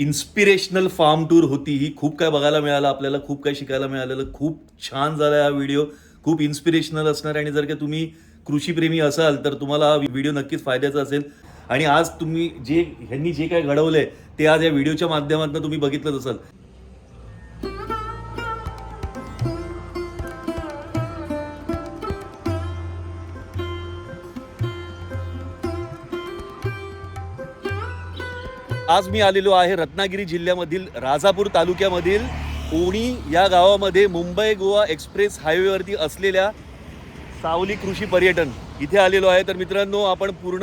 Inspirational form tour होती ही. खूप काय बघायला मिळालं आपल्याला खूप काय शिकायला मिळालेलं खूप छान झाला हा व्हिडिओ. खूप इन्स्पिरेशनल असणार आणि जर का तुम्ही कृषीप्रेमी असाल तर तुम्हाला हा व्हिडिओ नक्कीच फायद्याचा असेल. आणि आज तुम्ही जे ह्यांनी जे काय घडवलंय ते आज या व्हिडिओच्या माध्यमातून तुम्ही बघितलंच असाल. आज मी आलेलो आहे रत्नागिरी जिल्ह्यामधील राजापूर तालुक्यामधील ओणी या गावामध्ये मुंबई गोवा एक्सप्रेस हायवेवरती असलेल्या सावली कृषी पर्यटन इथे आलेलो आहे. तर मित्रांनो आपण पूर्ण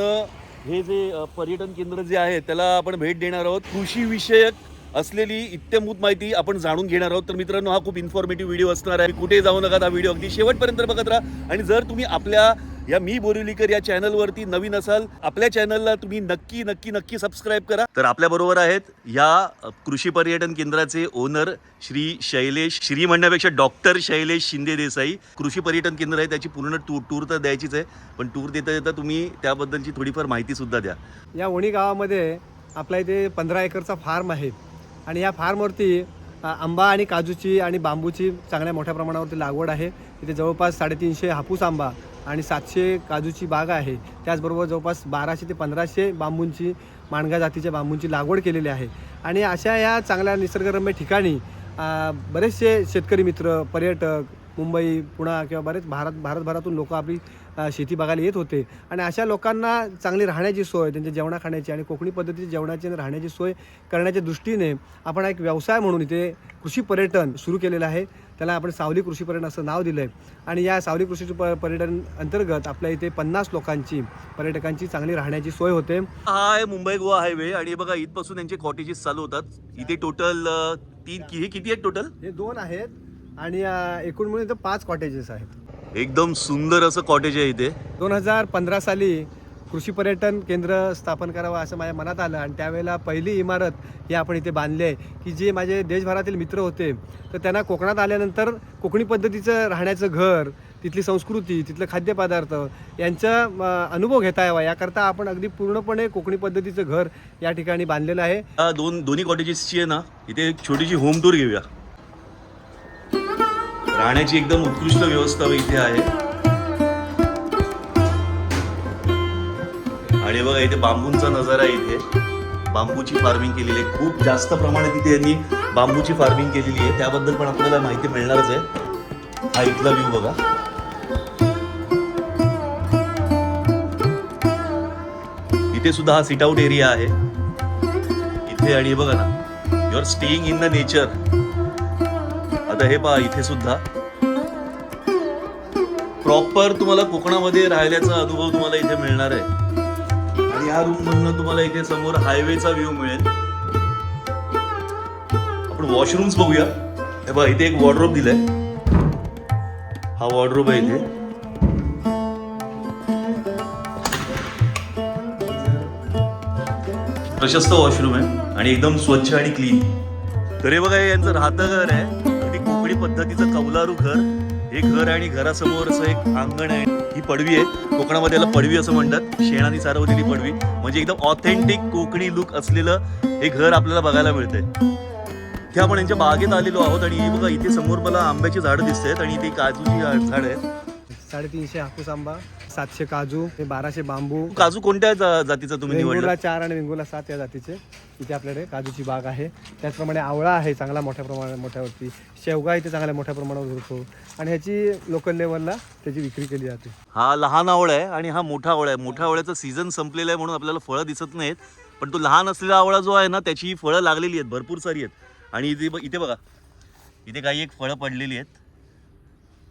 हे जे पर्यटन केंद्र जे आहे त्याला आपण भेट देणार आहोत. कृषी विषयक असलेली इत्यंभूत माहिती आपण जाणून घेणार आहोत. तर मित्रांनो हा खूप इन्फॉर्मेटिव्ह व्हिडिओ असणार आहे. कुठे जाऊ नका हा व्हिडिओ अगदी शेवटपर्यंत बघत राहा. आणि जर तुम्ही आपल्या या मी बोरिवलीकर या चॅनलवरती नवीन असाल आपल्या चॅनलला तुम्ही नक्की नक्की नक्की सबस्क्राईब करा. तर आपल्या बरोबर आहेत या कृषी पर्यटन केंद्राचे ओनर श्री शैलेश श्री म्हणण्यापेक्षा डॉक्टर शैलेश शिंदे देसाई. कृषी पर्यटन केंद्र आहे त्याची पूर्ण टूर टूर तर द्यायचीच आहे. पण टूर देता देता तुम्ही त्याबद्दलची थोडीफार माहिती सुद्धा द्या. या वणी गावामध्ये आपल्या इथे पंधरा एकरचा फार्म आहे. आणि या फार्मवरती आंबा आणि काजूची आणि बांबूची चांगल्या मोठ्या प्रमाणावरती लागवड आहे. इथे जवळपास साडेतीनशे हापूस आंबा आणि सातशे काजूची बाग आहे. त्याचबरोबर जवळपास बाराशे ते पंधराशे बांबूंची माणगा जातीच्या बांबूंची लागवड केलेली आहे. आणि अशा या चांगल्या निसर्गरम्य ठिकाणी बरेचसे शेतकरी मित्र पर्यटक मुंबई पुणा किंवा बरेच भारत भारतभरातून लोक आपली शेती बघायला येत होते. आणि अशा लोकांना चांगली राहण्याची सोय त्यांच्या जेवणा खाण्याची आणि कोकणी पद्धतीची जेवणाची आणि राहण्याची सोय करण्याच्या दृष्टीने आपण एक व्यवसाय म्हणून इथे कृषी पर्यटन सुरू केलेलं आहे. त्याला आपण सावली कृषी पर्यटन असं नाव दिलं आहे आणि या सावली कृषी प पर्यटन अंतर्गत आपल्या इथे पन्नास लोकांची पर्यटकांची चांगली राहण्याची सोय होते. हा आहे मुंबई गोवा हायवे आणि बघा इथपासून यांचे कॉटेजेस चालू होतात. इथे टोटल तीन कि- किती आहेत टोटल हे दोन आहेत. आणि एकूण मिळून इथं पाच कॉटेजेस आहेत. एकदम सुंदर असं कॉटेज आहे इथे. दोन हजार पंधरा साली कृषी पर्यटन केंद्र स्थापन करावं असं माझ्या मनात आलं आणि त्यावेळेला पहिली इमारत ही आपण इथे बांधली आहे की जे माझे देशभरातील मित्र होते तर त्यांना कोकणात आल्यानंतर कोकणी पद्धतीचं राहण्याचं घर तिथली संस्कृती तिथलं खाद्यपदार्थ यांचा अनुभव घेता यावा. याकरता आपण अगदी पूर्णपणे कोकणी पद्धतीचं घर या ठिकाणी बांधलेलं आहे. दोन दोन्ही कॉटेजेसची आहे ना इथे एक छोटीशी होम टूर घेऊया. राहण्याची एकदम उत्कृष्ट व्यवस्था इथे आहे. आणि बघा इथे बांबूंचा नजारा इथे. बांबूची फार्मिंग केलेली आहे. खूप जास्त प्रमाणात इथे यांनी बांबूची फार्मिंग केलेली आहे. त्याबद्दल पण आपल्याला माहिती मिळणारच आहे. हा इथला व्ह्यू बघा. इथे सुद्धा हा सिट आउट एरिया आहे. इथे आणि बघा ना you're staying in the nature आता हे पहा इथे सुद्धा. प्रॉपर तुम्हाला कोकणामध्ये राहिल्याचा अनुभव तुम्हाला इथे मिळणार आहे. आणि या रूम मधनं तुम्हाला इथे समोर हायवेचा व्ह्यू मिळेल. आपण वॉशरूम्स बघूया. हे बघा इथे एक वॉर्ड्रोप दिलाय. हा वॉर्ड्रोप आहे इथे. प्रशस्त वॉशरूम आहे आणि एकदम स्वच्छ आणि क्लीन तर हे बघा यांचं राहतं घर आहे. पद्धतीचं कौलारू घर. हे घर आणि घरासमोर एक अंगण आहे. ही पडवी आहे. कोकणामध्ये याला पडवी असं म्हणतात. शेणाने सारवलेली पडवी. म्हणजे एकदम ऑथेंटिक कोकणी लुक असलेलं हे घर आपल्याला बघायला मिळतंय. इथे आपण यांच्या बागेत आलेलो आहोत आणि हे बघा इथे समोर मला आंब्याची झाडं दिसत आहेत आणि इथे काजूची झाड आहेत. साडेतीनशे हापूस आंबा सातशे काजू हे बाराशे बांबू. काजू कोणत्या जा- जातीचा तुम्ही निवडला? वेंगुर्ला चार आणि वेंगुर्ला सात या जातीचे. इथे आपल्याकडे काजूची बाग आहे. त्याचप्रमाणे आवळा आहे चांगला मोठ्या प्रमाणात मोठ्यावरती. शेवगा इथे चांगल्या मोठ्या प्रमाणावर होतो आणि ह्याची लोकल लेवलला त्याची विक्री केली जाते. हा लहान आवळा आहे आणि हा मोठा आवळा आहे. मोठ्या आवळ्याचा सीझन संपलेला आहे म्हणून आपल्याला फळं दिसत नाहीत. पण तो लहान असलेला आवळा जो आहे ना त्याची फळं लागलेली आहेत. भरपूर सारी आहेत. आणि इथे ब- इथे बघा. इथे काही एक फळं पडलेली आहेत.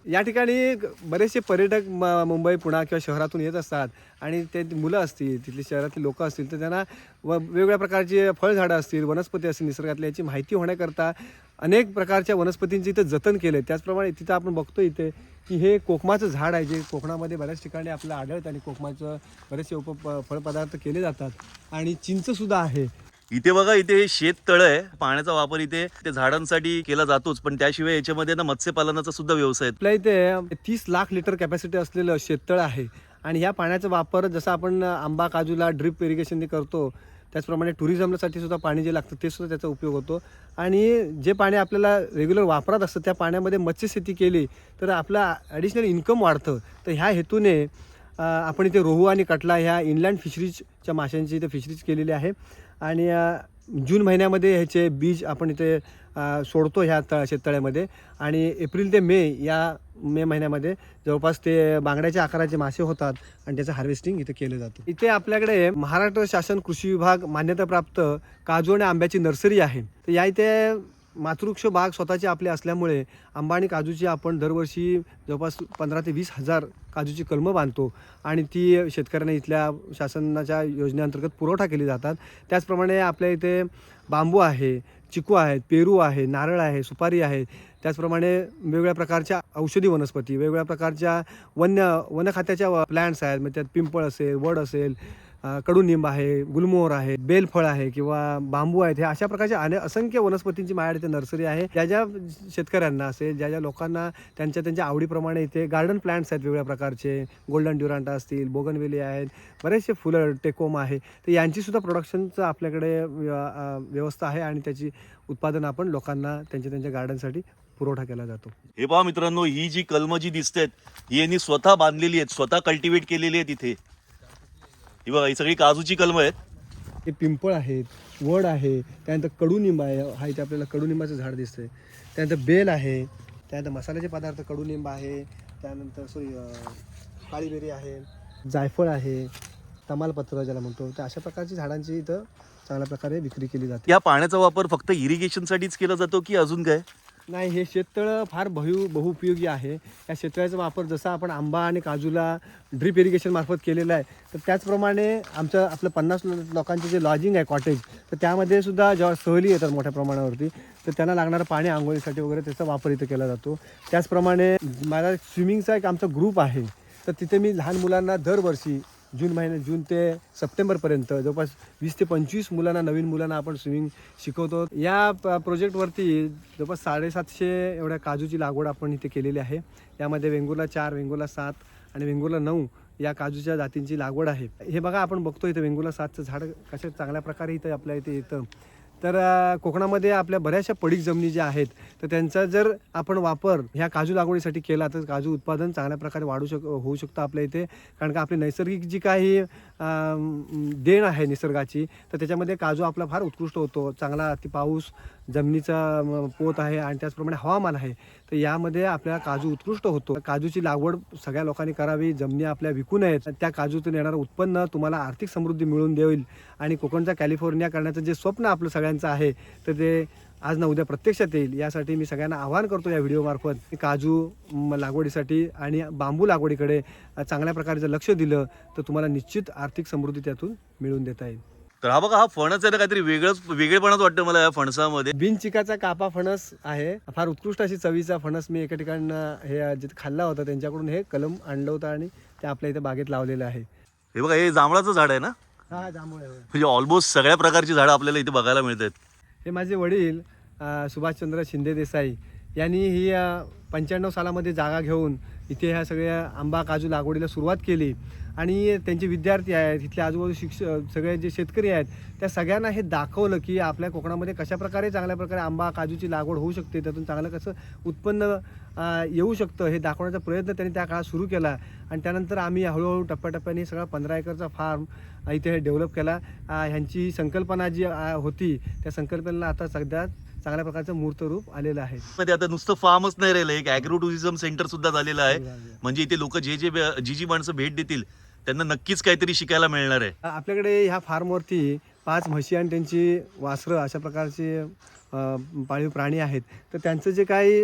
या ठिकाणी बरेचसे पर्यटक म- मुंबई पुणा किंवा शहरातून येत असतात आणि ते मुलं असतील तिथली शहरातली लोकं असतील तर त्यांना व वेगवेगळ्या प्रकारचे फळझाडं असतील वनस्पती असतील निसर्गातल्या याची माहिती होण्याकरता अनेक प्रकारच्या वनस्पतींचे इथं जतन केलं आहे त्याचप्रमाणे तिथं आपण बघतो इथे की हे कोकमाचं झाड आहे जे कोकणामध्ये बऱ्याच ठिकाणी आपलं आढळतं आणि कोकमाचं बरेचसे उप फळपदार्थ केले जातात. आणि चिंचसुद्धा आहे. इथे बघा इथे हे शेत तळ आहे. पाण्याचा वापर इथे ते झाडांसाठी केला जातोच. पण त्याशिवाय याच्यामध्ये ना मत्स्यपालनाचा सुद्धा व्यवसाय आपल्या इथे तीस लाख लिटर कॅपॅसिटी असलेलं शेततळ आहे. आणि ह्या पाण्याचा वापर जसं आपण आंबा काजूला ड्रिप इरिगेशनने करतो त्याचप्रमाणे टुरिझमसाठी सुद्धा पाणी जे लागतं ते सुद्धा त्याचा उपयोग होतो. आणि जे पाणी आपल्याला रेग्युलर वापरात असतं त्या पाण्यामध्ये मत्स्यशेती केली तर आपलं ॲडिशनल इन्कम वाढतं. तर ह्या हेतूने आपण इथे रोहू आणि कटला ह्या इनलँड फिशरीजच्या माशांची इथे फिशरीज केलेली आहे. आणि जून महिन्यामध्ये ह्याचे बीज आपण इथे सोडतो ह्या तळ शेततळ्यामध्ये. आणि एप्रिल ते मे या मे महिन्यामध्ये जवळपास ते बांगड्याच्या आकाराचे मासे होतात आणि त्याचं हार्वेस्टिंग इथे केलं जातं. इथे आपल्याकडे महाराष्ट्र शासन कृषी विभाग मान्यताप्राप्त काजू आणि आंब्याची नर्सरी आहे. तर या इथे मातृक्ष बाग स्वतःची आपली असल्यामुळे आंबा आणि काजूची आपण दरवर्षी जवळपास पंधरा ते वीस हजार काजूची कलमं बांधतो आणि ती शेतकऱ्यांना इथल्या शासनाच्या योजनेअंतर्गत पुरवठा केली जातात. त्याचप्रमाणे आपल्या इथे बांबू आहे चिकू आहेत पेरू आहे नारळ आहे सुपारी आहे. त्याचप्रमाणे वेगवेगळ्या प्रकारच्या औषधी वनस्पती वेगवेगळ्या प्रकारच्या वन्य वनखात्याच्या प्लॅन्ट्स आहेत. म्हणजे त्यात पिंपळ असेल वड असेल कडुनिंब आहे गुलमोहर आहे बेलफळ आहे किंवा बांबू आहेत हे अशा प्रकारच्या अनेक असंख्य वनस्पतींची माझ्या इथे नर्सरी आहे. ज्या ज्या शेतकऱ्यांना असेल ज्या ज्या लोकांना त्यांच्या त्यांच्या आवडीप्रमाणे इथे गार्डन प्लांट्स आहेत वेगवेगळ्या प्रकारचे गोल्डन ड्युरांटा असतील बोगनवेली आहेत बरेचसे फुलं टेकोम आहे तर यांचीसुद्धा प्रोडक्शनचं आपल्याकडे व्य- व्यवस्था आहे आणि त्याची उत्पादन आपण लोकांना त्यांच्या त्यांच्या गार्डनसाठी पुरवठा केला जातो. हे पहा मित्रांनो ही जी कलम जी दिसतात ही यांनी स्वतः बांधलेली आहेत स्वतः कल्टिवेट केलेली आहेत इथे. ही बघा ही सगळी काजूची कलमं आहेत. हे पिंपळ आहेत वड आहे त्यानंतर कडुनिंब आहे हा इथे आपल्याला कडुनिंबाचं झाड दिसतंय. त्यानंतर बेल आहे त्यानंतर मसाल्याचे पदार्थ कडुनिंब आहे त्यानंतर सॉरी काळीबेरी आहे जायफळ आहे तमालपत्र ज्याला म्हणतो तर अशा प्रकारची झाडांची इथं चांगल्या प्रकारे विक्री केली जाते. या पाण्याचा वापर फक्त इरिगेशनसाठीच केला जातो की अजून काय? नाही हे शेततळं फार बहु बहुपयोगी आहे. या शेततळ्याचा वापर जसा आपण आंबा आणि काजूला ड्रीप इरिगेशन मार्फत केलेला आहे तर त्याचप्रमाणे आमचं आपलं पन्नास लोकांचे जे लॉजिंग आहे कॉटेज तर त्यामध्ये सुद्धा जेव्हा सहली येतात मोठ्या प्रमाणावरती तर त्यांना लागणारं पाणी आंघोळीसाठी वगैरे त्याचा वापर इथं केला जातो. त्याचप्रमाणे माझा स्विमिंगचा एक आमचा ग्रुप आहे तर तिथे मी लहान मुलांना दरवर्षी जून महिन्यात जून ते सप्टेंबरपर्यंत. जवळपास वीस ते पंचवीस मुलांना नवीन मुलांना आपण स्विमिंग शिकवतो. या प्रोजेक्टवरती जवळपास साडेसातशे एवढ्या काजूची लागवड आपण इथे केलेली आहे. यामध्ये वेंगुर्ला चार वेंगुर्ला सात आणि वेंगुर्ला नऊ या काजूच्या जातींची लागवड आहे. हे बघा आपण बघतो इथं वेंगुर्ला सातचं झाड कशा चांगल्या प्रकारे इथं आपल्या इथे येतं तर कोकणामध्ये आपल्या बऱ्याचशा पडीक जमिनी ज्या आहेत तर त्यांचा जर आपण वापर ह्या काजू लागवडीसाठी केला तर काजू उत्पादन चांगल्या प्रकारे वाढू शक होऊ शकतं आपल्या इथे. कारण का आपली नैसर्गिक जी काही देण आहे निसर्गाची तर त्याच्यामध्ये काजू आपला फार उत्कृष्ट होतो. चांगला अति पाऊस जमिनीचा पोत आहे आणि त्याचप्रमाणे हवामान आहे. तर यामध्ये आपल्याला काजू उत्कृष्ट होतो. काजूची लागवड सगळ्या लोकांनी करावी जमिनी आपल्या विकू नयेत. त्या काजूतून येणारं उत्पन्न तुम्हाला आर्थिक समृद्धी मिळून देईल आणि कोकणचा कॅलिफोर्निया करण्याचं जे स्वप्न आपलं सगळ्यांचं आहे तर ते आज ना उद्या प्रत्यक्षात येईल. यासाठी मी सगळ्यांना आवाहन करतो या व्हिडिओमार्फत काजू लागवडीसाठी आणि बांबू लागवडीकडे चांगल्या प्रकारे जर लक्ष दिलं तर तुम्हाला निश्चित आर्थिक समृद्धी त्यातून मिळून देता येईल. तर हा बघा हा फणस आहे ना काहीतरी वेगळंच वेगळेपणाच वाटतं मला या फणसामध्ये. बिनचिकाचा कापा फणस आहे. फार उत्कृष्ट अशी चवीचा फणस मी एका ठिकाणी हे जिथे खाल्ला होता त्यांच्याकडून हे कलम आणलं होतं आणि ते आपल्या इथे बागेत लावलेलं आहे. हे बघा हे जांभळाचं झाड आहे ना? हा जांभूळ आहे होय. म्हणजे ऑलमोस्ट सगळ्या प्रकारची झाडं आपल्याला इथे बघायला मिळतात. हे माझे वडील सुभाषचंद्र शिंदे देसाई यांनी ही पंच्याण्णव सालामध्ये जागा घेऊन इथे ह्या सगळ्या आंबा काजू लागवडीला सुरुवात केली. आणि त्यांचे विद्यार्थी आहेत इथले आजूबाजू शिक्ष सगळे जे शेतकरी आहेत त्या सगळ्यांना हे दाखवलं की आपल्या कोकणामध्ये कशा प्रकारे चांगल्या प्रकारे आंबा काजूची लागवड होऊ शकते. त्यातून चांगलं कसं उत्पन्न येऊ शकतं हे दाखवण्याचा प्रयत्न त्यांनी त्या काळात सुरू केला. आणि त्यानंतर आम्ही हळूहळू टप्प्याटप्प्याने सगळा पंधरा एकरचा फार्म इथे डेव्हलप केला. ह्यांची संकल्पना जी होती त्या संकल्पनेला आता सध्या चांगल्या प्रकारचं मूर्त रूप आलेलं आहे. मध्ये आता नुसतं फार्मच नाही राहिलं एक अॅग्रो टुरिझम सेंटर सुद्धा झालेलं आहे. म्हणजे इथे लोक जे जे जी जी माणसं भेट देतील त्यांना नक्कीच काहीतरी शिकायला मिळणार आहे. आपल्याकडे ह्या फार्मवरती पाच म्हशी आणि त्यांची वासरं अशा प्रकारचे पाळीव प्राणी आहेत. तर त्यांचं जे काही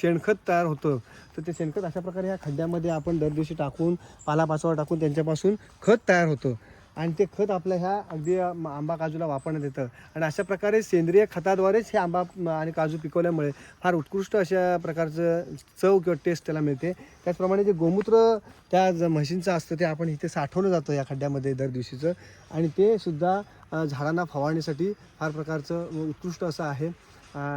शेणखत तयार होतं तर ते शेणखत अशा प्रकारे ह्या खड्ड्यामध्ये आपण दर दिवशी टाकून पालापाचोळा टाकून त्यांच्यापासून खत तयार होतं. आणि ते खत आपल्या ह्या अगदी आंबा काजूला वापरण्यात येतं. आणि अशा प्रकारे सेंद्रिय खताद्वारेच हे आंबा आणि काजू पिकवल्यामुळे फार उत्कृष्ट अशा प्रकारचं चव किंवा टेस्ट त्याला मिळते. त्याचप्रमाणे जे गोमूत्र त्या ज म्हशींचं असतं ते आपण इथे साठवलं जातं या खड्ड्यामध्ये दर दिवशीचं. आणि ते सुद्धा झाडांना फवारणीसाठी फार प्रकारचं उत्कृष्ट असं आहे.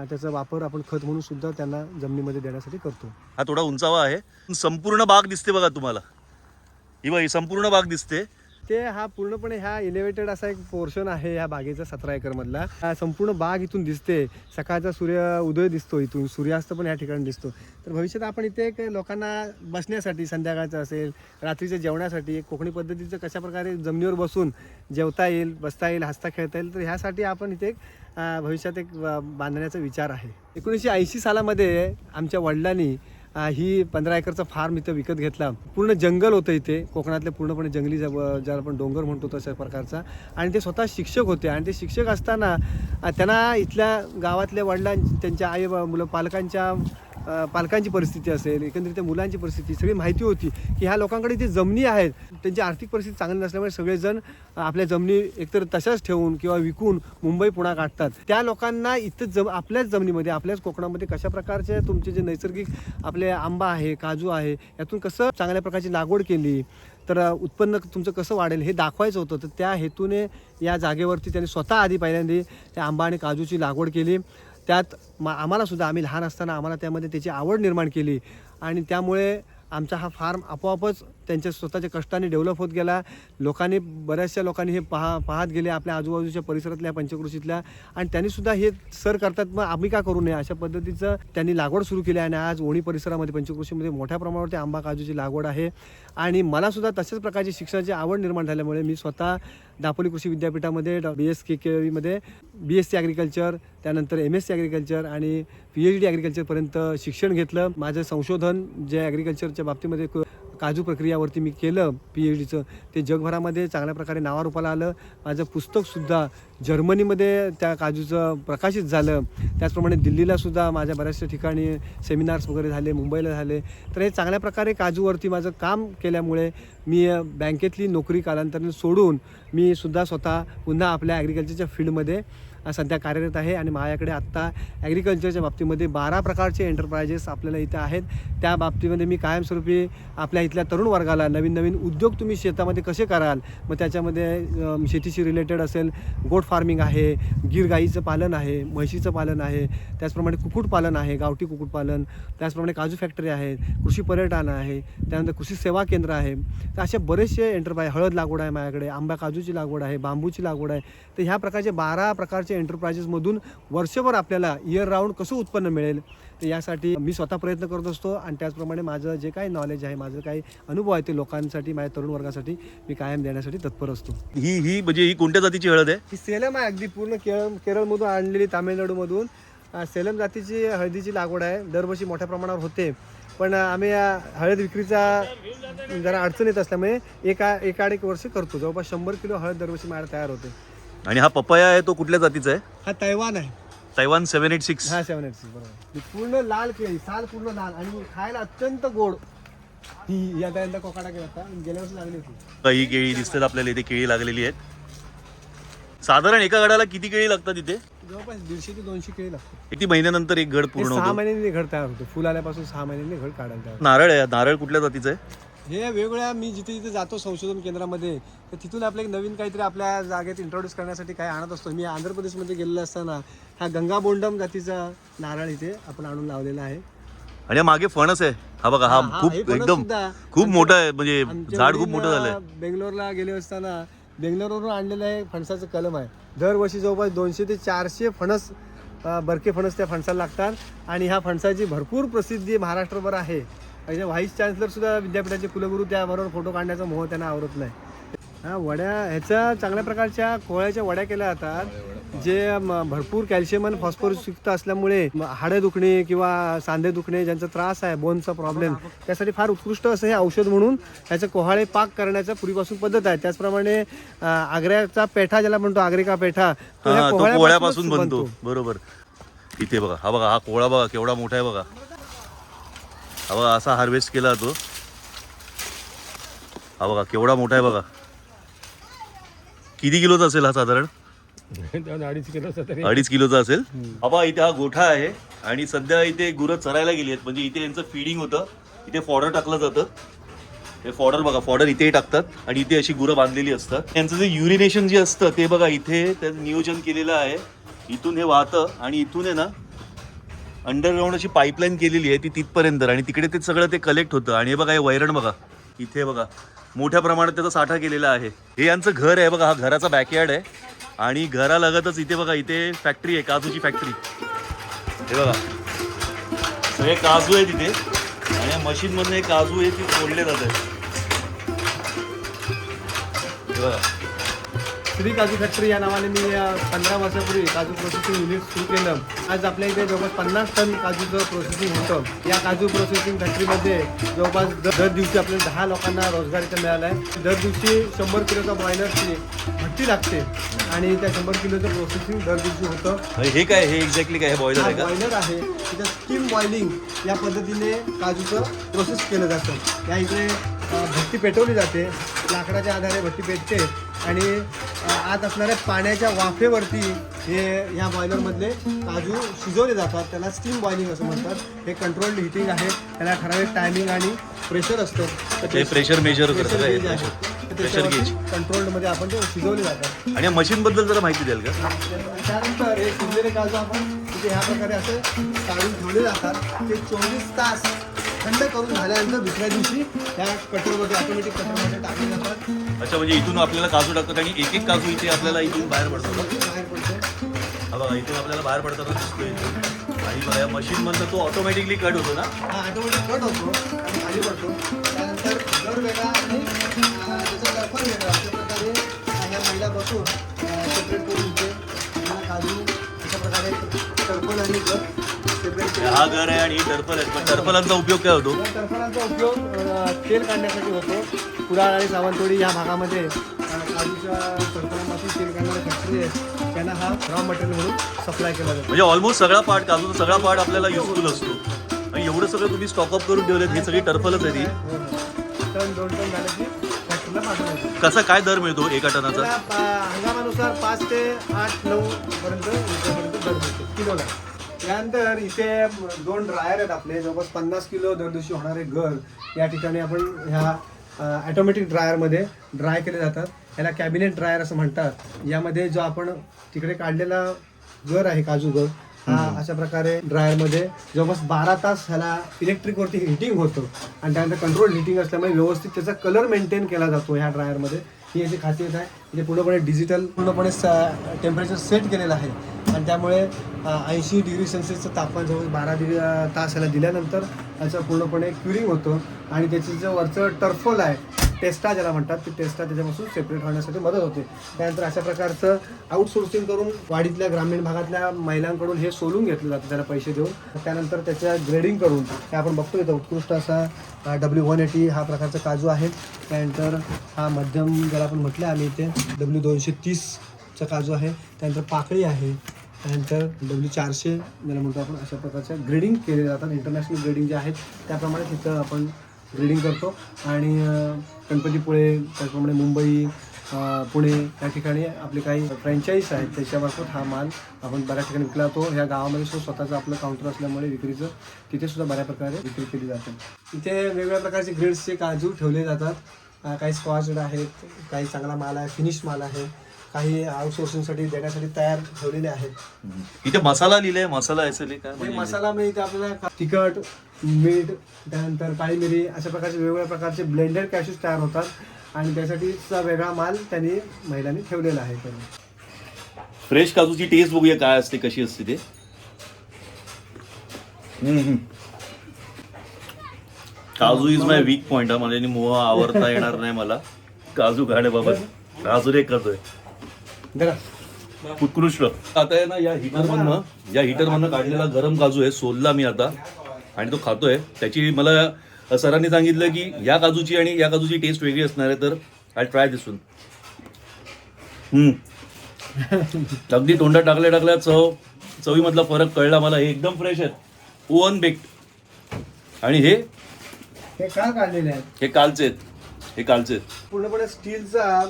त्याचा वापर आपण खत म्हणून सुद्धा त्यांना जमिनीमध्ये देण्यासाठी करतो. हा थोडा उंचावा आहे. संपूर्ण बाग दिसते बघा तुम्हाला. ही बाई संपूर्ण बाग दिसते. इथे हा पूर्णपणे ह्या इलेव्हेटेड असा एक पोर्शन आहे ह्या बागेचा सतरा एकरमधला हा संपूर्ण बाग इथून दिसते. सकाळचा सूर्य उदय दिसतो इथून. सूर्यास्त पण या ठिकाणी दिसतो. तर भविष्यात आपण इथे एक लोकांना बसण्यासाठी संध्याकाळचं असेल रात्रीच्या जेवणासाठी एक कोकणी पद्धतीचं कशा प्रकारे जमिनीवर बसून जेवता येईल बसता येईल हसता खेळता येईल तर ह्यासाठी आपण इथे एक भविष्यात एक बांधण्याचा विचार आहे. एकोणीसशे ऐंशी सालामध्ये आमच्या वडिलांनी ही पंधरा एकरचा फार्म इथं विकत घेतला. पूर्ण जंगल होतं इथे. कोकणातले पूर्णपणे जंगली ज्याला आपण डोंगर म्हणतो तशा प्रकारचा. आणि ते स्वतः शिक्षक होते. आणि ते शिक्षक असताना त्यांना इथल्या गावातल्या वडिलां त्यांच्या आई मुलं पालकांच्या पालकांची परिस्थिती असेल एकंदरीत त्या मुलांची परिस्थिती सगळी माहिती होती की ह्या लोकांकडे जे जमिनी आहेत त्यांची आर्थिक परिस्थिती चांगली नसल्यामुळे सगळेजण आपल्या जमिनी एकतर तशाच ठेवून किंवा विकून मुंबई पुणा काढतात. त्या लोकांना इथं जम आपल्याच जमिनीमध्ये आपल्याच कोकणामध्ये कशा प्रकारचे तुमचे जे नैसर्गिक आपले आंबा आहे काजू आहे यातून कसं चांगल्या प्रकारची लागवड केली? तर उत्पन्न तुमचं कसं वाढेल हे दाखवायचं होतं. तर त्या हेतूने या जागेवरती त्यांनी स्वतः आधी पहिल्यांदा त्या आंबा आणि काजूची लागवड केली. त्यात मा आम्हालासुद्धा आम्ही लहान असताना आम्हाला त्यामध्ये त्याची आवड निर्माण केली. आणि त्यामुळे आमचा हा फार्म आपोआपच त्यांच्या स्वतःच्या कष्टाने डेव्हलप होत गेला. लोकांनी बऱ्याचशा लोकांनी हे पहा पाहत गेले आपल्या आजूबाजूच्या परिसरातल्या पंचकृषीतल्या आणि त्यांनी सुद्धा हे सर करतात मग आम्ही का करू नये? अशा पद्धतीचं त्यांनी लागवड सुरू केली आणि आज ओणी परिसरामध्ये पंचकृषीमध्ये मोठ्या प्रमाणावरती आंबा काजूची लागवड आहे. आणि मला सुद्धा तशाच प्रकारची शिक्षणाची आवड निर्माण झाल्यामुळे मी स्वतः दापोली कृषी विद्यापीठामध्ये बी एस के के मध्ये बी एस सी ॲग्रिकल्चर त्यानंतर एम एस सी ॲग्रिकल्चर आणि पी एच डी ॲग्रिकल्चरपर्यंत शिक्षण घेतलं. माझं संशोधन जे ॲग्रिकल्चरच्या बाबतीमध्ये क- काजू प्रक्रियावरती मी केलं पी एच डीचं ते जगभरामध्ये चांगल्या प्रकारे नावारूपाला आलं. माझं पुस्तकसुद्धा जर्मनीमध्ये त्या काजूचं प्रकाशित झालं. त्याचप्रमाणे दिल्लीलासुद्धा माझ्या बऱ्याचशा ठिकाणी सेमिनार्स वगैरे झाले मुंबईला झाले. तर हे चांगल्या प्रकारे काजूवरती माझं काम केल्यामुळे मी बँकेतली नोकरी कालांतराने सोडून मी सुद्धा स्वतः पुन्हा आपल्या ॲग्रिकल्चरच्या फील्डमध्ये सध्या कार्यरत आहे आणि माझ्याकडे आत्ता ॲग्रिकल्चरच्या बाबतीमध्ये बारा प्रकारचे एंटरप्राइजेस आपल्याला इथं आहेत. त्या बाबतीमध्ये मी कायमस्वरूपी आपल्या इथल्या तरुण वर्गाला नवीन नवीन उद्योग तुम्ही शेतामध्ये कसे कराल? मग त्याच्यामध्ये शेतीशी रिलेटेड असेल गोट फार्मिंग आहे गीर गाईचं पालन आहे म्हशीचं पालन आहे त्याचप्रमाणे कुक्कुटपालन आहे गावठी कुक्कुटपालन त्याचप्रमाणे काजू फॅक्टरी आहे कृषी पर्यटन आहे त्यानंतर कृषी सेवा केंद्र आहे. तर असे बरेचसे एंटरप्राइज हळद लागवड आहे माझ्याकडे आंबा काजूची लागवड आहे बांबूची लागवड आहे. तर ह्या प्रकारचे बारा प्रकारचे एंटरप्राइजेसमधून वर्षभर आपल्याला इयर राऊंड कसं उत्पन्न मिळेल तर यासाठी मी स्वतः प्रयत्न करत असतो. आणि त्याचप्रमाणे माझं जे काही नॉलेज आहे माझं काही अनुभव आहे ते लोकांसाठी माझ्या तरुण वर्गासाठी मी कायम देण्यासाठी तत्पर असतो. ही ही म्हणजे ही कोणत्या जातीची हळद आहे? ही सेलम आहे अगदी पूर्ण केरळ केरळमधून आणलेली तामिळनाडूमधून. सेलम जातीची हळदीची लागवड आहे. दरवर्षी मोठ्या प्रमाणावर होते. पण आम्ही हळद विक्रीचा जरा अडचण येत असल्यामुळे एका एकाड एक वर्ष करतो. जवळपास शंभर किलो हळद दरवर्षी माझ्या तयार होते. आणि हा पपया आहे तो कुठल्या जातीचा आहे? हा तैवान आहे. तैवान सेव्हन एट सिक्स हा सेवन एट बरोबर. ही पूर्ण लाल केळी साल पूर्ण लाल आणि खायला अत्यंत गोड. ही आता यंदा कोकाडा केला होता गेल्या वर्षी लागली होती. ही केळी दिसतात आपल्याला इथे केळी लागलेली आहेत. साधारण एका गडाला किती केळी लागतात इथे? जवळपास दीडशे ते दोनशे केळी लागते किती महिन्यानंतर एक घड हे पूर्ण सहा होतो. महिन्यांनी घड तयार होते. फुल आल्यापासून सहा महिन्यांनी घड काढायला तयार. नारळ आहे नारळ कुठल्या जातीचं आहे? हे वेगवेगळ्या मी जिथे जिथे जातो संशोधन केंद्रामध्ये तर तिथून आपल्या एक नवीन काहीतरी आपल्या जागेत इंट्रोड्यूस करण्यासाठी काय आणत असतो. मी आंध्र प्रदेशमध्ये गेलेलो असताना हा गंगा बोंडम जातीचा नारळ इथे आपण आणून लावलेला आहे. आणि मागे फणस आहे. हा बघा हा हा, खूप हे फणस एकदम सुद्धा खूप आमचे- मोठा आहे म्हणजे झाड खूप मोठं झालंय. अं, बेंगलोरला गेले असताना बेंगलोरवरून आणलेलं आहे फणसाचं कलम आहे. दरवर्षी जवळपास दोनशे ते चारशे फणस अं, बरके फणस त्या फणसाला लागतात. आणि ह्या फणसाची भरपूर प्रसिद्धी महाराष्ट्रभर आहे. म्हणजे व्हाईस चान्सलर सुद्धा विद्यापीठाचे कुलगुरू त्याबरोबर फोटो काढण्याचा मोह त्यांना आवरत नाही हा वड्या ह्याच्या चांगल्या प्रकारच्या कोहळ्याच्या वड्या केल्या जातात जे भरपूर कॅल्शियम आणि फॉस्फरस युक्त असल्यामुळे हाडे दुखणे किंवा सांधे दुखणे ज्यांचा त्रास आहे बोनचा प्रॉब्लेम त्यासाठी फार उत्कृष्ट असं हे औषध म्हणून ह्याचं कोहाळे पाक करण्याचा पूर्वीपासून पद्धत आहे. त्याचप्रमाणे आग्र्याचा पेठा ज्याला म्हणतो आग्रिका पेठा कोहळ्यापासून बनतो. बरोबर. इथे बघा हा बघा हा कोहळा बघा केवढा मोठा आहे बघा. हा बघा असा हार्वेस्ट केला तो. हा बघा केवढा मोठा आहे बघा. किती किलोचा असेल हा साधारण? अडीच किलो तरी. अडीच किलोचा असेल? बाबा इथे हा गोठा आहे आणि सध्या इथे गुरं चरायला गेली आहेत. म्हणजे इथे यांचं फिडिंग होतं. इथे फॉडर टाकलं जातं. हे फॉडर बघा फॉडर इथेही टाकतात आणि इथे अशी गुरं बांधलेली असतात. त्यांचं जे युरिनेशन जे असतं ते बघा इथे त्याचं नियोजन केलेलं आहे. इथून हे वाहतं आणि इथून आहे ना अंडरग्राऊंड अशी पाईपलाईन केलेली आहे ती तिथपर्यंत आणि तिकडे ते सगळं ते कलेक्ट होतं. आणि हे बघा हे वैरण बघा. इथे बघा. मोठ्या प्रमाणात त्याचा साठा केलेला आहे. हे यांचं घर आहे बघा. हा घराचा बॅकयार्ड आहे. आणि घरालगतच इथे बघा इथे फॅक्टरी आहे काजूची फॅक्टरी हे बघा. सगळे काजू आहे तिथे आणि या मशीनमधून हे काजू आहे ते फोडले जात आहे हे बघा. श्री काजू फॅक्टरी या नावाने मी पंधरा वर्षापूर्वी काजू प्रोसेसिंग युनिट सुरू केलं. आज आपल्या इथे जवळपास पन्नास टन काजूचं प्रोसेसिंग होतं. या काजू प्रोसेसिंग फॅक्टरीमध्ये जवळपास दर दर दिवशी आपल्याला दहा लोकांना रोजगार इथं मिळाला आहे. दर दिवशी शंभर किलोचा बॉयलरची भट्टी लागते आणि त्या शंभर किलोचं प्रोसेसिंग दर दिवशी होतं. हे काय हे एक्झॅक्टली काय बॉयलर आहे का? बॉयलर आहे. तिथं स्टीम बॉइलिंग या पद्धतीने काजूचं प्रोसेस केलं जातं. या इकडे भट्टी पेटवली जाते. लाकडाच्या आधारे भट्टी पेटते. आणि आत असणाऱ्या पाण्याच्या वाफेवरती हे ह्या बॉयलरमधले काजू शिजवले जातात. त्याला स्टीम बॉइलिंग असं म्हणतात. हे कंट्रोल्ड हिटिंग आहे. त्याला ठराविक टायमिंग आणि प्रेशर असतं. तर हे प्रेशर मेजर प्रेशर गेज कंट्रोल्डमध्ये आपण ते शिजवले जातात. आणि या मशीन बद्दल जरा माहिती द्याल का? त्यानंतर हे शिजलेले काजू आपण तिथे ह्या प्रकारे असे काढून ठेवले जातात. ते चोवीस तास थंड करून झाल्यानंतर दुसऱ्या दिवशी त्या कटरमध्ये ऑटोमॅटिक कटरमध्ये टाकले जातात. अच्छा म्हणजे इथून आपल्याला काजू टाकतात आणि एक एक काजू इथे आपल्याला इथून बाहेर पडतो बाहेर पडतो हा बघा इथून आपल्याला बाहेर पडताना दिसतोय. आणि बघा या मशीन मधनं तो ऑटोमॅटिकली कट होतो ना? हा ऑटोमॅटिक कट होतो आणि खाली पडतो. त्यानंतर दर वेगळा आणि त्याचा टर्फल वेगळा अशा प्रकारे ह्या महिला बसून सेपरेट करून इथे काजू प्रकारे टर्फल आणि हा घर आहे आणि ही टर्पल आहे पण टर्पलांचा उपयोग काय होतो? टरफलांचा उपयोग अ, तेल काढण्यासाठी होतो. कुडाळ आणि सावंतवाडी या भागामध्ये अ, काजूच्या टरफलांपासून तेल काढणारी फॅक्टरी आहे त्यांना हा रॉ मटेरियल म्हणून सप्लाय केला जातो. म्हणजे ऑलमोस्ट सगळा पार्ट काजूचा सगळा पार्ट आपल्याला युजफुल असतो. आणि एवढं सगळं तुम्ही स्टॉकअप करून ठेवलेत हे सगळी टर्पलच आहे ती टन दोन टन झालं की कसा काय दर मिळतो एका टनाचा? हंगामानुसार पाच ते आठ नऊ पर्यंत दर मिळतो. किलोला त्यानंतर इथे दोन ड्रायर आहेत आपले. जवळपास पन्नास किलो दरदिवशी होणारे घर. या ठिकाणी आपण ह्या ॲटोमॅटिक ड्रायरमध्ये ड्राय केले जातात. ह्याला कॅबिनेट ड्रायर असं म्हणतात. यामध्ये जो आपण तिकडे काढलेला घर आहे काजू घर हा अशा प्रकारे ड्रायरमध्ये जवळपास बारा तास ह्याला इलेक्ट्रिकवरती हिटिंग होतं आणि त्यानंतर कंट्रोल हिटिंग असल्यामुळे व्यवस्थित त्याचा कलर मेंटेन केला जातो ह्या ड्रायरमध्ये ही याची खासियत आहे. इथे पूर्णपणे डिजिटल पूर्णपणे टेम्परेचर सेट केलेलं आहे. आणि त्यामुळे ऐंशी डिग्री सेल्सिअसचं तापमान जवळ बारा डिग्री तास याला दिल्यानंतर याचं पूर्णपणे क्युरिंग होतं आणि त्याचं जे वरचं टर्फोल आहे टेस्टा ज्याला म्हणतात ते टेस्टा त्याच्यापासून सेपरेट होण्यासाठी मदत होते. त्यानंतर अशा प्रकारचं आउटसोर्सिंग करून वाडीतल्या ग्रामीण भागातल्या महिलांकडून हे सोलून घेतलं जातं त्याला पैसे देऊन. त्यानंतर त्याच्या ग्रेडिंग करून हे आपण बघतो इथं उत्कृष्ट असा डब्ल्यू वन एटी हा प्रकारचा काजू आहे. त्यानंतर हा मध्यम ज्याला आपण म्हटलं आम्ही इथे डब्ल्यू दोनशे तीसचा काजू आहे. त्यानंतर पाकळी आहे. त्यानंतर डब्ल्यू चारशे ज्याला म्हणतो आपण अशा प्रकारच्या ग्रेडिंग केले जातात. इंटरनॅशनल ग्रेडिंग जे आहेत त्याप्रमाणे तिथं आपण ग्रेडिंग करतो. आणि गणपतीपुळे त्याचप्रमाणे मुंबई पुणे या ठिकाणी आपले काही फ्रँचाईज आहेत त्याच्यामार्फत हा माल आपण बऱ्याच ठिकाणी विकला जातो ह्या गावामध्ये सुद्धा स्वतःचं आपलं काउंटर असल्यामुळे विक्रीचं तिथे सुद्धा बऱ्या प्रकारे विक्री केली जाते. इथे वेगवेगळ्या प्रकारचे ग्रेड्सचे काजू ठेवले जातात. काही स्कॉच्ड आहेत काही चांगला माल आहे फिनिश माल आहे. काही आउटसोर्सिंगसाठी देण्यासाठी तयार ठेवलेले आहेत. इथे मसाला लिहिलाय मसाला असं लिहिलंय काय? म्हणजे? मसाला मी इथे आपल्याला तिखट मीठ त्यानंतर काळी मिरी अशा प्रकारचे वेगवेगळ्या प्रकारचे ब्लेंडेड कॅशूज तयार होतात. आणि त्यासाठीचा वेगळा माल त्यांनी महिलांनी ठेवलेला आहे. त्यांनी फ्रेश काजूची टेस्ट बघूया काय असते कशी असते ते. हम्म, हम्म. काजू इज माय वीक पॉइंट हा मला मोह आवडता येणार नाही मला. काजू बाबत काजू रे करतोय. उत्कृष्ट आता आहे ना या हिटर मधनं या हिटर मधनं काढलेला गरम काजू आहे सोलला मी आता. आणि तो खातोय. त्याची मला सरांनी सांगितलं की या काजूची आणि या काजूची टेस्ट वेगळी असणार आहे तर आय ट्राय दिसून हम्म. अगदी तोंडात टाकल्या टाकल्या चव चवीमधला फरक कळला मला. हे एकदम फ्रेश आहेत. ओव्हन बेक्ड आणि हे? हे का काढलेले आहेत? हे कालचे आहेत. हे कालचे आहेत. पूर्णपणे स्टीलचा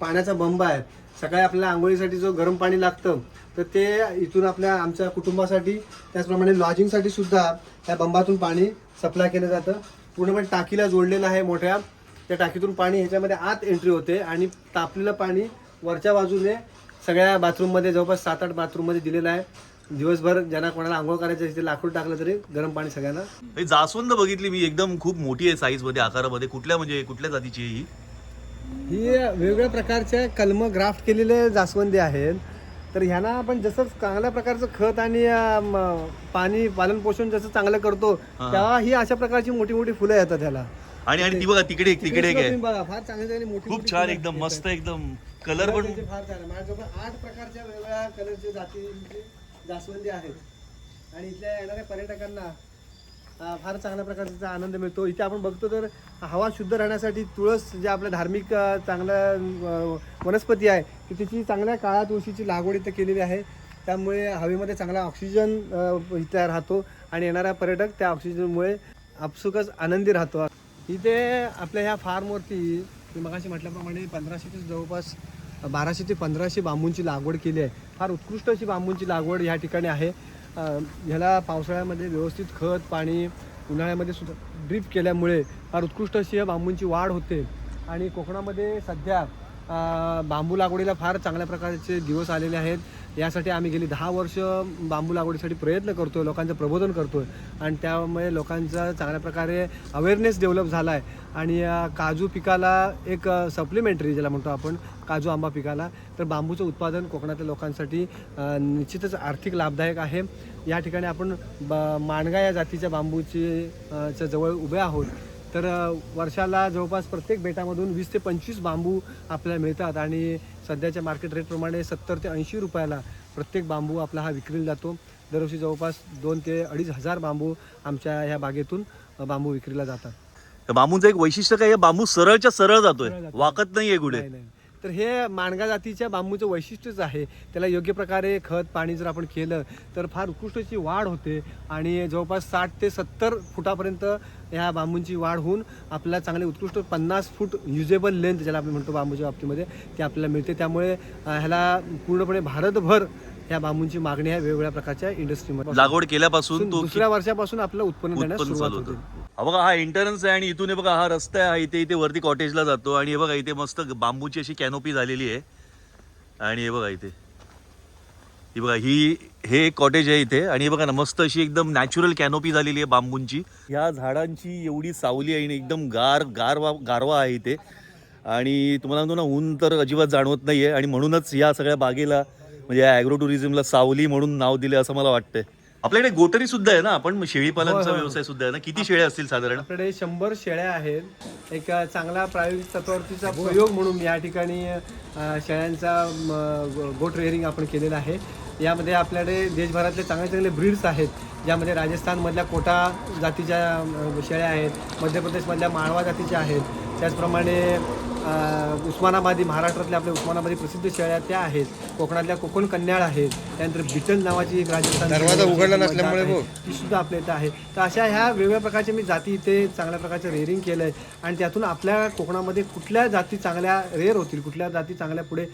पाण्याचा बंब आहे. सकाळी आपल्याला आंघोळीसाठी जो गरम पाणी लागतं तर ते इथून आपल्या आमच्या कुटुंबासाठी त्याचप्रमाणे लॉजिंगसाठी सुद्धा त्या बंबातून पाणी सप्लाय केलं जातं. पूर्णपणे टाकीला जोडलेलं आहे मोठ्या. त्या टाकीतून पाणी ह्याच्यामध्ये आत एंट्री होते आणि तापलेलं पाणी वरच्या बाजूने सगळ्या बाथरूममध्ये जवळपास सात आठ बाथरूममध्ये दिलेलं आहे. दिवसभर ज्यांना कोणाला आंघोळ करायचं तिथे लाकूड टाकलं तरी गरम पाणी सगळ्यांना. जास्वंद बघितली मी. एकदम खूप मोठी आहे साईजमध्ये आकारामध्ये. कुठल्या म्हणजे कुठल्या जातीची ही? ही वेगवेगळ्या प्रकारच्या कलम ग्राफ्ट केलेले जास्वंदी आहेत तर ह्यांना आपण जसं चांगल्या प्रकारचं खत आणि अं, पाणी पालन पोषण जसं चांगलं करतो. तेव्हा ही अशा प्रकारची मोठी मोठी फुलं येतात त्याला आणि आणि ती बघा तिकडे तिकडे तुम्ही बघा फार चांगली चांगली मोठी खूप मोठी छान फुलं एकदम येतात. मस्त एकदम कलर पण त्याचे फार छान आहे. माझ्याजवळ आठ प्रकारच्या वेगवेगळ्या कलरचे जातीचे जास्वंदी आहेत आणि इथल्या येणाऱ्या पर्यटकांना फार चांगल्या प्रकारचा आनंद मिळतो. इथे आपण बघतो तर हवा शुद्ध राहण्यासाठी तुळस जे आपल्या धार्मिक चांगल्या चांगलं वनस्पती आहे ती तिची चांगल्या काळ्या तुळशीची लागवड इथं केलेली आहे. त्यामुळे हवेमध्ये चांगला ऑक्सिजन इथे राहतो आणि येणारा पर्यटक त्या ऑक्सिजनमुळे आपसुकच आनंदी राहतो. इथे आपल्या ह्या फार्मवरती मी मगाशी म्हटल्याप्रमाणे पंधराशे ते जवळपास बाराशे ते पंधराशे बांबूंची लागवड केली आहे. फार उत्कृष्ट अशी बांबूंची लागवड ह्या ठिकाणी आहे. ह्याला पावसाळ्यामध्ये व्यवस्थित खत पाणी उन्हाळ्यामध्ये सुद्धा ड्रीप केल्यामुळे फार उत्कृष्ट अशी या बांबूंची वाढ होते. आणि कोकणामध्ये सध्या बांबू लागवडीला फार चांगल्या प्रकारचे दिवस आलेले आहेत. यासाठी आम्ही गेली दहा वर्ष बांबू लागवडीसाठी प्रयत्न करतो आहे लोकांचं प्रबोधन करतो आहे आणि त्यामुळे लोकांचा चांगल्या प्रकारे अवेअरनेस डेव्हलप झाला आहे आणि काजू पिकाला एक सप्लिमेंटरी ज्याला म्हणतो आपण काजू आंबा पिकाला तर बांबूचं उत्पादन कोकणातल्या लोकांसाठी निश्चितच आर्थिक लाभदायक आहे. या ठिकाणी आपण ब माणगा या जातीच्या बांबूची च्या जवळ उभे आहोत. तर वर्षाला जवळपास प्रत्येक बेटामधून वीस ते पंचवीस बांबू आपल्याला मिळतात आणि सध्याच्या मार्केट रेटप्रमाणे सत्तर ते ऐंशी रुपयाला प्रत्येक बांबू आपला हा विक्रीला जातो. दरवर्षी जवळपास दोन ते अडीच हजार बांबू आमच्या ह्या बागेतून बांबू विक्रीला जातात. बांबूचं एक वैशिष्ट्य काय? बांबू सरळच्या सरळ जातोय. वाकत नाहीये नाही. तर हे माणगा जातीच्या बांबूचं वैशिष्ट्यच आहे. त्याला योग्य प्रकारे खत पाणी जर आपण केलं तर फार उत्कृष्टची वाढ होते आणि जवळपास साठ ते सत्तर फुटापर्यंत ह्या बांबूंची वाढ होऊन आपल्याला चांगले उत्कृष्ट पन्नास फूट युजेबल लेंथ ज्याला आपण म्हणतो बांबूच्या बाबतीमध्ये ती आपल्याला मिळते. त्यामुळे ह्याला पूर्णपणे भारतभर ह्या बांबूंची मागणी आहे वेगवेगळ्या प्रकारच्या इंडस्ट्रीमध्ये लागवड केल्यापासून दुसऱ्या वर्षापासून आपलं उत्पन्न देण्यास सुरुवात होते. हा बघा हा एंट्रन्स आहे आणि इथून हे बघा हा रस्ता आहे इथे इथे वरती कॉटेजला जातो. आणि हे बघा इथे मस्त बांबूची अशी कॅनोपी झालेली आहे. आणि हे बघा इथे. ही बघा ही हे कॉटेज आहे इथे. आणि बघा ना मस्त अशी एकदम नॅचरल कॅनोपी झालेली आहे बांबूंची. ह्या झाडांची एवढी सावली आहे आणि एकदम गार गारवा गारवा आहे इथे. आणि तुम्हाला म्हणतो ना ऊन तर अजिबात जाणवत नाही आहे आणि म्हणूनच या सगळ्या बागेला म्हणजे या ॲग्रो टुरिझमला सावली म्हणून नाव दिले असं मला वाटतंय. आपल्याकडे गोटरी सुद्धा आहे ना आपण शेळीपालनचा होय, होय. व्यवसाय सुद्धा आहे ना? किती शेळ्या असतील साधारण? आपल्याकडे शंभर शेळ्या आहेत. एक चांगला प्रायोगिक तत्वावरतीचा प्रयोग म्हणून या ठिकाणी अ, शेळ्यांचा म, गोट रेअरिंग आपण केलेला आहे. यामध्ये आपल्याकडे देशभरातले चांगले चांगले ब्रीड्स आहेत. ज्यामध्ये राजस्थानमधल्या कोटा जातीच्या अ, शेळ्या आहेत. मध्य प्रदेशमधल्या माळवा जातीच्या आहेत. त्याचप्रमाणे उस्मानाबादी महाराष्ट्रातल्या आपल्या उस्मानाबादी प्रसिद्ध शेळ्या त्या आहेत. कोकणातल्या कोकण कन्याळ आहेत. त्यानंतर बिटल नावाची एक राजस्थान दरवाजा उघडला नसल्यामुळे हो. ती सुद्धा आपल्या इथं आहे. तर अशा ह्या वेगवेगळ्या प्रकारच्या मी जाती इथे चांगल्या प्रकारचं रेअरिंग केलं आहे आणि त्यातून आपल्या कोकणामध्ये कुठल्या जाती चांगल्या रेअर होतील कुठल्या जाती चांगल्या पुढे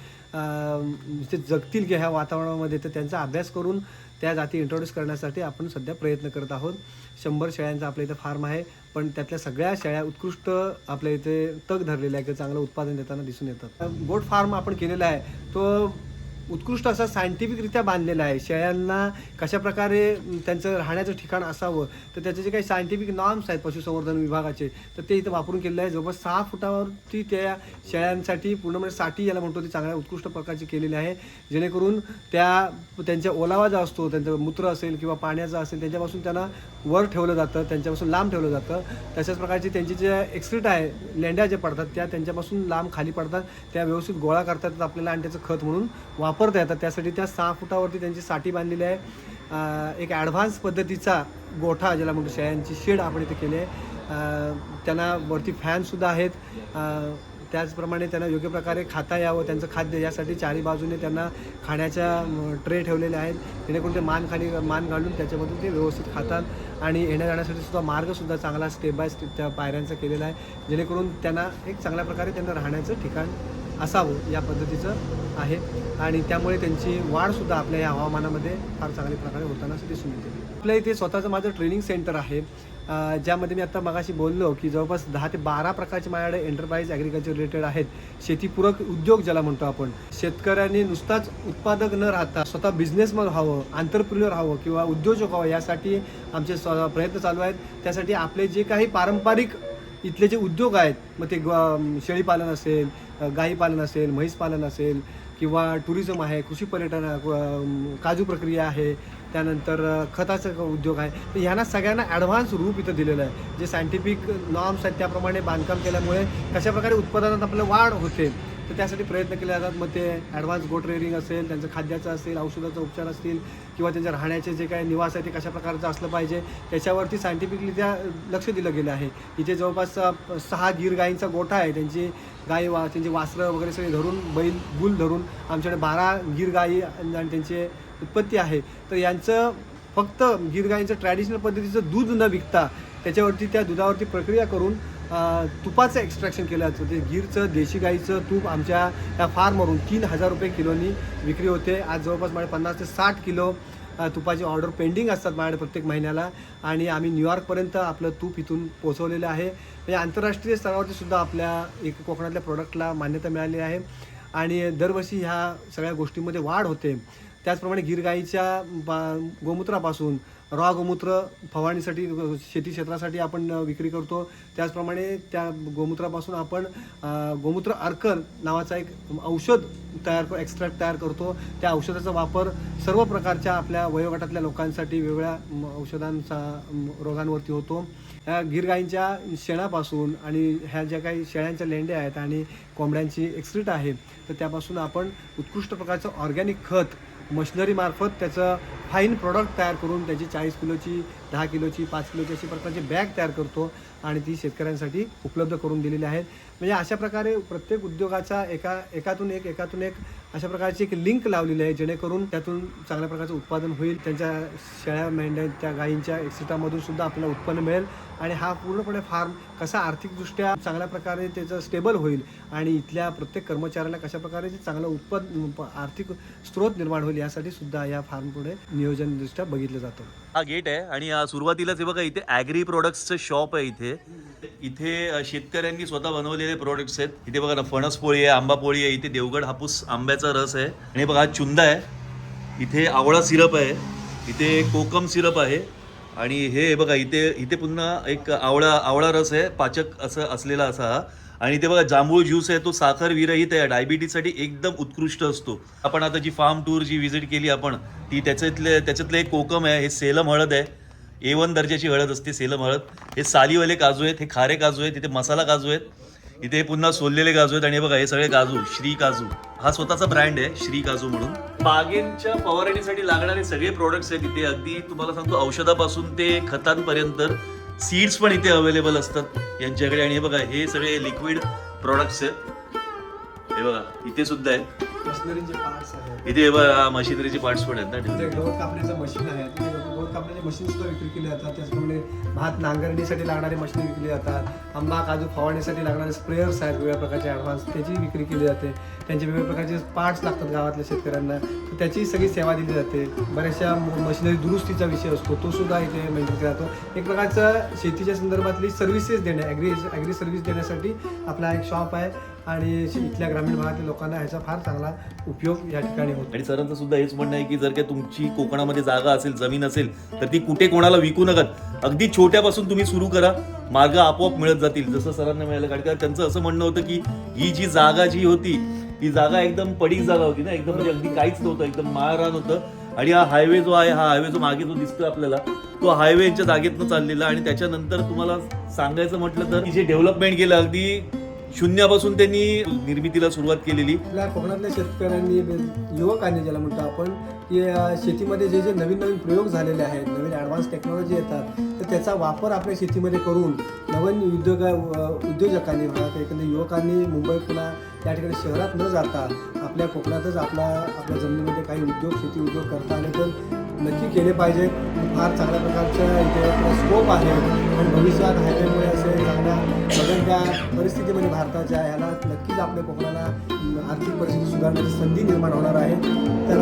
ते जगतील की ह्या वातावरणामध्ये तर त्यांचा अभ्यास करून त्या जाती इंट्रोड्यूस करण्यासाठी आपण सध्या प्रयत्न करत आहोत. शंभर शेळ्यांचा आपल्या इथं फार्म आहे पण त्यातल्या सगळ्या शेळ्या उत्कृष्ट आपल्या इथे तग धरलेल्या आहे किंवा चांगलं उत्पादन देताना दिसून येतात. गोट फार्म आपण केलेला आहे. तो उत्कृष्ट असा सायंटिफिकरित्या बांधलेला आहे. शेळ्यांना कशा प्रकारे त्यांचं राहण्याचं ठिकाण असावं तर त्याचे जे काही सायंटिफिक नॉर्म्स आहेत पशुसंवर्धन विभागाचे तर ते इथं वापरून केलेलं आहे. जवळपास सहा फुटावरती त्या शेळ्यांसाठी पूर्णपणे साठी याला म्हणतो ते चांगल्या उत्कृष्ट प्रकारची केलेली आहे. जेणेकरून त्या त्यांच्या ओलावा जो असतो त्यांचं मूत्र असेल किंवा पाण्याचा असेल त्यांच्यापासून त्यांना वर ठेवलं जातं त्यांच्यापासून लांब ठेवलं जातं. तशाच प्रकारची त्यांची जे एक्सक्रीट आहे लेंड्या जे पडतात त्या त्यांच्यापासून लांब खाली पडतात त्या व्यवस्थित गोळा करतात आपल्याला आणि त्याचं खत म्हणून वापरता येतात. त्यासाठी त्या सहा फुटावरती त्यांची साठी बांधलेली आहे. एक ॲडव्हान्स पद्धतीचा गोठा ज्याला म्हणतो शेळ्यांची शेड आपण इथे केली आहे. त्यांना वरती फॅनसुद्धा आहेत. त्याचप्रमाणे त्यांना योग्य प्रकारे खाता यावं त्यांचं खाद्य यासाठी चारी बाजूने त्यांना खाण्याच्या ट्रे ठेवलेले आहेत. जेणेकरून ते मान खाली मान घालून त्याच्यामधून ते व्यवस्थित खातात आणि येण्या जाण्यासाठी सुद्धा मार्गसुद्धा चांगला स्टेप बाय स्टेप त्या पायऱ्यांचा केलेला आहे. जेणेकरून त्यांना एक चांगल्या प्रकारे त्यांना राहण्याचं ठिकाण असावं या पद्धतीचं आहे. आणि त्यामुळे त्यांची वाढसुद्धा आपल्या या हवामानामध्ये फार चांगल्या प्रकारे होताना दिसून येते. आपल्या इथे स्वतःचं माझं ट्रेनिंग सेंटर आहे. ज्यामध्ये मी आता मगाशी बोललो की जवळपास दहा ते बारा प्रकारचे माझ्याकडे एंटरप्राइज ॲग्रिकल्चर रिलेटेड आहेत. शेतीपूरक उद्योग ज्याला म्हणतो आपण. शेतकऱ्यांनी नुसताच उत्पादक न राहता स्वतः बिझनेसमन व्हावं आंतरप्रिन्युअर व्हावं किंवा उद्योजक व्हावं यासाठी आमचे प्रयत्न चालू आहेत. त्यासाठी आपले जे काही पारंपरिक इथले जे उद्योग आहेत मग ते ग- शेळीपालन असेल गाईपालन गाई पालन असेल म्हैस पालन असेल किंवा टुरिझम आहे कृषी पर्यटन काजू प्रक्रिया आहे त्यानंतर खताचा उद्योग आहे. तर ह्यांना सगळ्यांना ॲडव्हान्स रूप इथं दिलेलं आहे. जे सायंटिफिक नॉर्म्स आहेत त्याप्रमाणे बांधकाम केल्यामुळे कशाप्रकारे उत्पादनात आपलं वाढ होते तर त्यासाठी प्रयत्न केले जातात. मग ते ॲडव्हान्स गोट रेअरिंग असेल त्यांचं खाद्याचं असेल औषधाचा उपचार असतील किंवा त्यांच्या राहण्याचे जे काही निवास आहे ते कशा प्रकारचं असलं पाहिजे त्याच्यावरती सायंटिफिकरित्या लक्ष दिलं गेलं आहे. इथे जवळपास सहा गीर गायींचा गोठा आहे. त्यांची गाई वा त्यांची वासरं वगैरे सगळे धरून बैल बुल धरून आमच्याकडे बारा गीर गायी आणि त्यांचे उत्पत्ती आहे तर यांचं फक्त गीर गाईंचं ट्रॅडिशनल पद्धतीचं दूध न विकता त्याच्यावरती त्या दुधावरती प्रक्रिया करून तुपाचं एक्स्ट्रॅक्शन केलं जातं. ते गीरचं देशी गाईचं तूप आमच्या या फार्मवरून तीन हजार रुपये किलोनी विक्री होते. आज जवळपास माझे पन्नास ते साठ किलो तुपाची ऑर्डर पेंडिंग असतात माझ्याकडे प्रत्येक महिन्याला. आणि आम्ही न्यूयॉर्कपर्यंत आपलं तूप इथून पोहोचवलेलं आहे. म्हणजे आंतरराष्ट्रीय स्तरावरती सुद्धा आपल्या एक कोकणातल्या प्रोडक्टला मान्यता मिळाली आहे. आणि दरवर्षी ह्या सगळ्या गोष्टींमध्ये वाढ होते. त्याचप्रमाणे गिर गाईच्या बा- गोमूत्रापासून रॉ गोमूत्र फवारणीसाठी शेती क्षेत्रासाठी आपण विक्री करतो. त्याचप्रमाणे त्या गोमूत्रापासून आपण गोमूत्र अर्कल नावाचा एक औषध तयार कर एक्स्ट्रॅक्ट तयार करतो. त्या औषधाचा वापर सर्व प्रकारच्या आपल्या वयोगटातल्या लोकांसाठी वेगवेगळ्या म, औषधांचा रोगांवरती होतो. ह्या गिरगाईंच्या शेणापासून आणि ह्या ज्या काही शेळ्यांच्या लेंड्या आहेत आणि कोंबड्यांची एक्सक्रीट आहे तर त्यापासून आपण उत्कृष्ट प्रकारचं ऑर्गॅनिक खत मशिनरीमार्फत त्याचं फाईन प्रॉडक्ट तयार करून त्याची चाळीस किलोची दहा किलोची पाच किलोची अशी प्रकारची बॅग तयार करतो आणि ती शेतकऱ्यांसाठी उपलब्ध करून दिलेली आहेत. म्हणजे अशा प्रकारे प्रत्येक उद्योगाचा एका एकातून एक एकातून एक अशा प्रकारची एक लिंक लावलेली आहे जेणेकरून त्यातून चांगल्या प्रकारचं उत्पादन होईल. त्यांच्या शेळ्या मेंढ्या त्या गायींच्या एक्सिटामधून सुद्धा आपल्याला उत्पन्न मिळेल. आणि हा पूर्णपणे फार्म कसा आर्थिकदृष्ट्या चांगल्या प्रकारे त्याचं स्टेबल होईल आणि इथल्या प्रत्येक कर्मचाऱ्याला कशा प्रकारे ते चांगलं उत्पन्न आर्थिक स्रोत निर्माण होईल यासाठी सुद्धा या फार्म पुढे नियोजनदृष्ट्या बघितलं जातं. हा गेट आहे आणि सुरुवातीलाच हे बघा इथे ॲग्री प्रोडक्ट्सचं शॉप आहे इथे. इथे शेतकऱ्यांनी स्वतः बनवलेले प्रोडक्ट्स आहेत. इथे बघा ना फणस पोळी आहे आंबा पोळी आहे इथे देवगड हापूस आंब्याचा रस आहे. आणि बघा हा चुंदा आहे. इथे आवळा सिरप आहे. इथे कोकम सिरप आहे. आणि हे बघा इथे इथे पुन्हा एक आवळा आवळा रस आहे. पाचक असं असलेला असा हा. आणि ते बघा जांभूळ ज्यूस आहे तो साखर विरहित आहे. डायबिटीजसाठी एकदम उत्कृष्ट असतो. आपण आता जी फार्म टूर जी व्हिजिट केली आपण ती त्याच्यातले त्याच्यातलं एक कोकम आहे हे सेलम हळद आहे. ए वन दर्जाची हळद असते सेलम हळद. हे सालीवाले काजू आहेत हे खारे काजू आहेत इथे मसाला काजू आहेत. इथे पुन्हा सोललेले काजू आहेत. आणि हे बघा हे सगळे काजू श्री काजू. हा स्वतःचा ब्रँड आहे श्री काजू म्हणून. बागेंच्या फवारणीसाठी लागणारे सगळे प्रोडक्ट्स आहेत इथे. अगदी तुम्हाला सांगतो औषधापासून ते खतांपर्यंत सीड्स पण इथे अवेलेबल असतात यांच्याकडे. आणि हे बघा हे सगळे लिक्विड प्रोडक्ट्स आहेत. हे बघा इथे सुद्धा आहे मशिनरीचे पार्ट्स आहेत. इथे हे बघा मशिनरीचे पार्ट्स पण आहेत ना. गवत कापण्याचं मशीन आहे. गवत कापण्याचे मशीन सुद्धा विक्री केली जातात. त्याचप्रमाणे भात नांगरणीसाठी लागणारे मशीन विकली जातात. आंबा काजू फवारणीसाठी लागणारे स्प्रेयर्स आहेत वेगवेगळ्या प्रकारचे ॲडव्हान्स. त्याची विक्री केली जाते. त्यांचे वेगवेगळ्या प्रकारचे पार्ट्स लागतात गावातल्या शेतकऱ्यांना. तर त्याची सगळी सेवा दिली जाते. बऱ्याचशा मशिनरी दुरुस्तीचा विषय असतो. तो सुद्धा इथे मेंटेन केला जातो. एक प्रकारचं शेतीच्या संदर्भातली सर्व्हिसेस देणे ॲग्री ॲग्री सर्व्हिस देण्यासाठी आपला एक शॉप आहे. आणि इथल्या ग्रामीण भागातील लोकांना ह्याचा फार चांगला उपयोग या ठिकाणी होतो. आणि सरांचं सुद्धा हेच म्हणणं आहे की जर का तुमची कोकणामध्ये जागा असेल जमीन असेल तर ती कुठे कोणाला विकू नका. अगदी छोट्यापासून तुम्ही सुरू करा. मार्ग आपोआप मिळत जातील. जसं सरांना मिळालं कारण का त्यांचं असं म्हणणं होतं की ही जी जागा जी होती ती जागा एकदम पडीक जागा होती ना. एकदम म्हणजे अगदी काहीच नव्हतं. एकदम माळरान होतं. आणि हा हायवे जो आहे हा हायवे जो मागे जो दिसतोय आपल्याला तो हायवे यांच्या जागेतनं चाललेला. आणि त्याच्यानंतर तुम्हाला सांगायचं म्हटलं तर जे डेव्हलपमेंट केलं अगदी शून्यापासून त्यांनी निर्मितीला सुरुवात केलेली. आपल्या कोकणातल्या शेतकऱ्यांनी युवकांनी ज्याला म्हणतो आपण की शेतीमध्ये जे जे नवीन नवीन प्रयोग झालेले आहेत नवीन ॲडव्हान्स टेक्नॉलॉजी येतात तर त्याचा वापर आपल्या शेतीमध्ये करून नवीन उद्योग उद्योजकांनी म्हणा किंवा एखाद्या युवकांनी मुंबई पुन्हा त्या ठिकाणी शहरात न जाता आपल्या कोकणातच आपला आपल्या जमिनीमध्ये काही उद्योग शेती उद्योग करता आले तर नक्की केले पाहिजे. फार चांगल्या प्रकारच्या इथे स्कोप आहे. आणि भविष्यात हायवेमुळे असे चांगल्या बदलत्या परिस्थितीमध्ये भारताच्या ह्याला नक्कीच आपल्या कोकणाला आर्थिक परिस्थिती सुधारण्याची संधी निर्माण होणार आहे. तर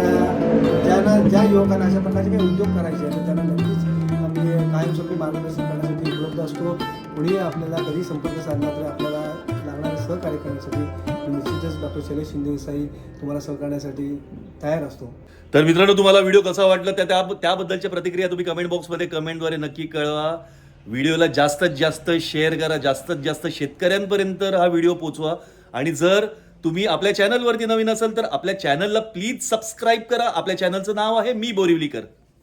ज्यांना ज्या युवकांना अशा प्रकारचे काही उद्योग करायचे आहेत त्यांना नक्कीच आम्ही कायमस्वरूपी मार्गदर्शन करण्यासाठी उपलब्ध असतो. कोणीही आपल्याला कधी संपर्क साधला तरी आपल्याला सहकार्य करण्यासाठी निश्चितच डॉक्टर शैलेश शिंदे तुम्हाला सहकारण्यासाठी तयार असतो. तर मित्रांनो तुम्हाला व्हिडिओ कसा वाटला? त्या त्या- त्याबद्दलच्या प्रतिक्रिया तुम्ही कमेंट बॉक्समध्ये कमेंटद्वारे नक्की कळवा. व्हिडिओला जास्तीत जास्त शेअर करा. जास्तीत जास्त शेतकऱ्यांपर्यंत हा व्हिडिओ पोचवा. आणि जर तुम्ही आपल्या चॅनलवरती नवीन असाल तर आपल्या चॅनलला प्लीज सबस्क्राईब करा. आपल्या चॅनलचं नाव आहे मी बोरिवलीकर.